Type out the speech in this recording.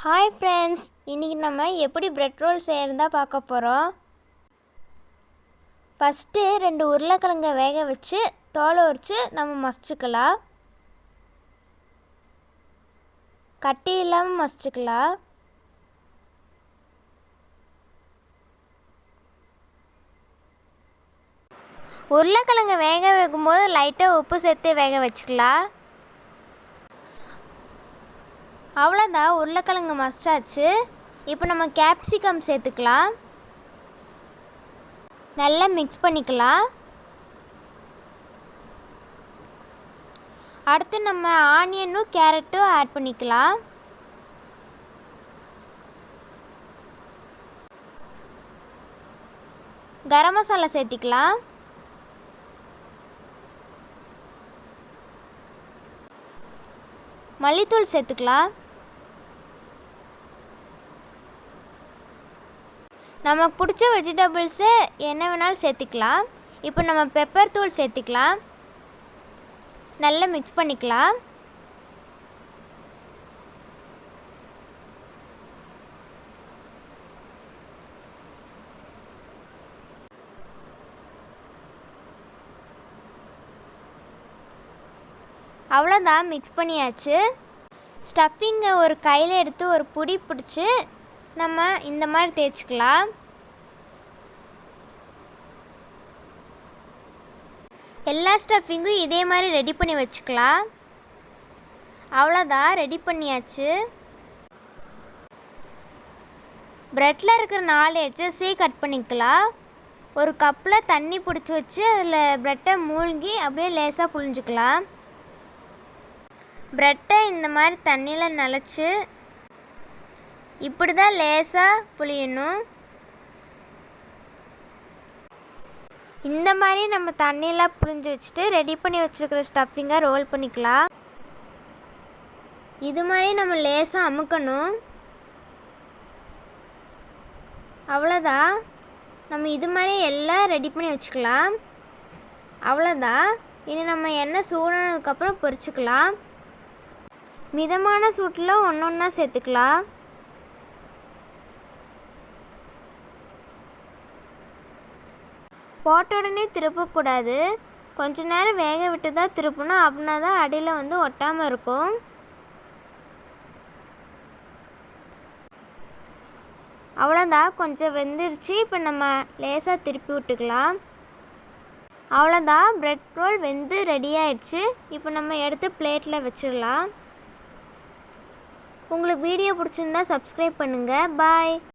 Hi friends இன்றைக்கி நம்ம எப்படி பிரெட் ரோல் செய்கிறதா பார்க்க போகிறோம் ஃபஸ்ட்டு ரெண்டு உருளைக்கிழங்க வேக வச்சு தோலை உரித்து நம்ம மசிச்சுக்கலாம். கட்டி இல்லாமல் மசிச்சுக்கலாம். உருளைக்கிழங்க வேக வைக்கும்போது லைட்டாக உப்பு சேர்த்து வேக வச்சுக்கலாம். அவ்வளோதான் உருளைக்கிழங்கு மஸ்டாச்சு இப்போ நம்ம கேப்சிகம் சேர்த்துக்கலாம். நல்லா மிக்ஸ் பண்ணிக்கலாம். அடுத்து நம்ம ஆனியனும் கேரட்டும் ஆட் பண்ணிக்கலாம். கரம் மசாலா சேர்த்திக்கலாம். மல்லித்தூள் சேர்த்துக்கலாம். நமக்கு பிடிச்ச வெஜிடபிள்ஸு என்ன வேணாலும் சேர்த்துக்கலாம். இப்போ நம்ம பெப்பர் தூள் சேர்த்துக்கலாம். நல்லா மிக்ஸ் பண்ணிக்கலாம். அவ்வளோதான் மிக்ஸ் பண்ணியாச்சு. ஸ்டஃபிங்கை ஒரு கையில் எடுத்து ஒரு புடி பிடிச்சி நம்ம இந்த மாதிரி தேய்ச்சிக்கலாம். எல்லா ஸ்டஃபிங்கும் இதே மாதிரி ரெடி பண்ணி வச்சுக்கலாம். அவ்வளோதான் ரெடி பண்ணியாச்சு. ப்ரெட்டில் இருக்கிற நாலு எச்சஸே கட் பண்ணிக்கலாம். ஒரு கப்பில் தண்ணி பிடிச்சி வச்சு அதில் ப்ரெட்டை மூழ்கி அப்படியே லேசாக புழிஞ்சிக்கலாம். ப்ரெட்டை இந்த மாதிரி தண்ணியில் நனைச்சி இப்படி தான் லேசாக புளியணும் இந்த மாதிரி நம்ம தண்ணியெலாம் புளிஞ்சு வச்சுட்டு ரெடி பண்ணி வச்சுருக்கிற ஸ்டஃபிங்கை ரோல் பண்ணிக்கலாம். இது மாதிரி நம்ம லேசாக அமுக்கணும். அவ்வளோதான் நம்ம இது மாதிரி எல்லாம் ரெடி பண்ணி வச்சுக்கலாம். அவ்வளோதான் இனி நம்ம எண்ணெய் சூடானதுக்கப்புறம் பொரிச்சுக்கலாம். மிதமான சூட்டில் ஒன்று ஒன்றா சேர்த்துக்கலாம். போட்ட உடனே திருப்பக்கூடாது. கொஞ்ச நேரம் வேக விட்டு தான் திருப்பணும். அப்படின்னா தான் அடியில் வந்து ஒட்டாமல் இருக்கும். அவ்வளோதான் கொஞ்சம் வெந்துருச்சு. இப்போ நம்ம லேசாக திருப்பி விட்டுக்கலாம். அவ்வளோதான் ப்ரெட் ரோல் வெந்து ரெடி ஆயிடுச்சு. இப்போ நம்ம எடுத்து பிளேட்டில் வச்சிடலாம். உங்களுக்கு வீடியோ பிடிச்சிருந்தா சப்ஸ்கிரைப் பண்ணுங்கள் பாய்